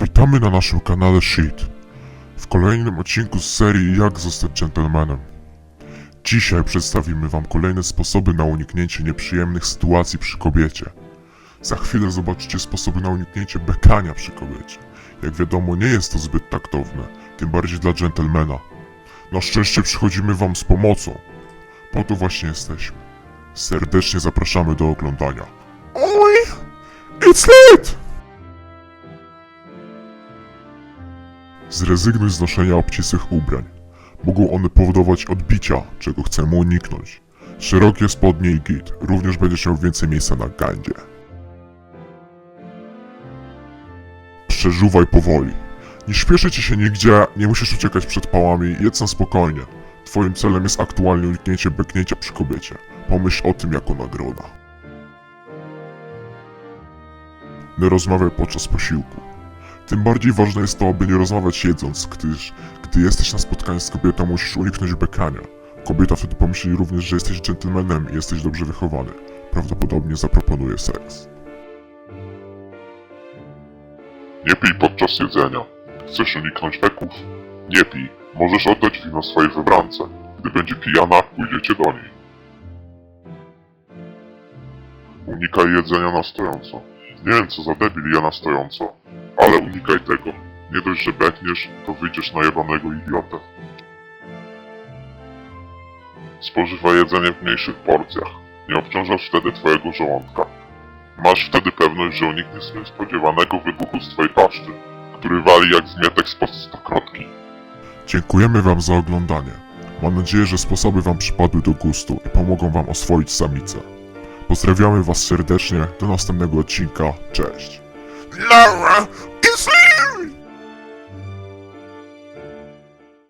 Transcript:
Witamy na naszym kanale Shit. W kolejnym odcinku z serii Jak zostać gentlemanem. Dzisiaj przedstawimy wam kolejne sposoby na uniknięcie nieprzyjemnych sytuacji przy kobiecie. Za chwilę zobaczycie sposoby na uniknięcie bekania przy kobiecie. Jak wiadomo, nie jest to zbyt taktowne, tym bardziej dla gentlemana. Na szczęście przychodzimy wam z pomocą. Po to właśnie jesteśmy. Serdecznie zapraszamy do oglądania. Oj! It's late! Zrezygnuj z noszenia obcisłych ubrań. Mogą one powodować odbicia, czego chcemy uniknąć. Szerokie spodnie i git, również będziesz miał więcej miejsca na gandzie. Przeżuwaj powoli. Nie śpieszy ci się nigdzie, nie musisz uciekać przed pałami, jedz na spokojnie. Twoim celem jest aktualnie uniknięcie beknięcia przy kobiecie. Pomyśl o tym jako nagroda. Nie rozmawiaj podczas posiłku. Tym bardziej ważne jest to, aby nie rozmawiać jedząc, gdyż gdy jesteś na spotkaniu z kobietą, musisz uniknąć bekania. Kobieta wtedy pomyśli również, że jesteś gentlemanem i jesteś dobrze wychowany. Prawdopodobnie zaproponuje seks. Nie pij podczas jedzenia. Chcesz uniknąć beków? Nie pij. Możesz oddać wino swojej wybrance. Gdy będzie pijana, pójdziecie do niej. Unikaj jedzenia na stojąco. Nie wiem co za debil ja na stojąco, ale unikaj tego. Nie dość, że bekniesz, to wyjdziesz na jebanego idiotę. Spożywaj jedzenie w mniejszych porcjach. Nie obciążasz wtedy twojego żołądka. Masz wtedy pewność, że unikniesz niespodziewanego wybuchu z twojej paszczy, który wali jak zmietek spod stokrotki. Dziękujemy wam za oglądanie. Mam nadzieję, że sposoby wam przypadły do gustu i pomogą wam oswoić samicę. Pozdrawiamy was serdecznie, do następnego odcinka, cześć! Laura,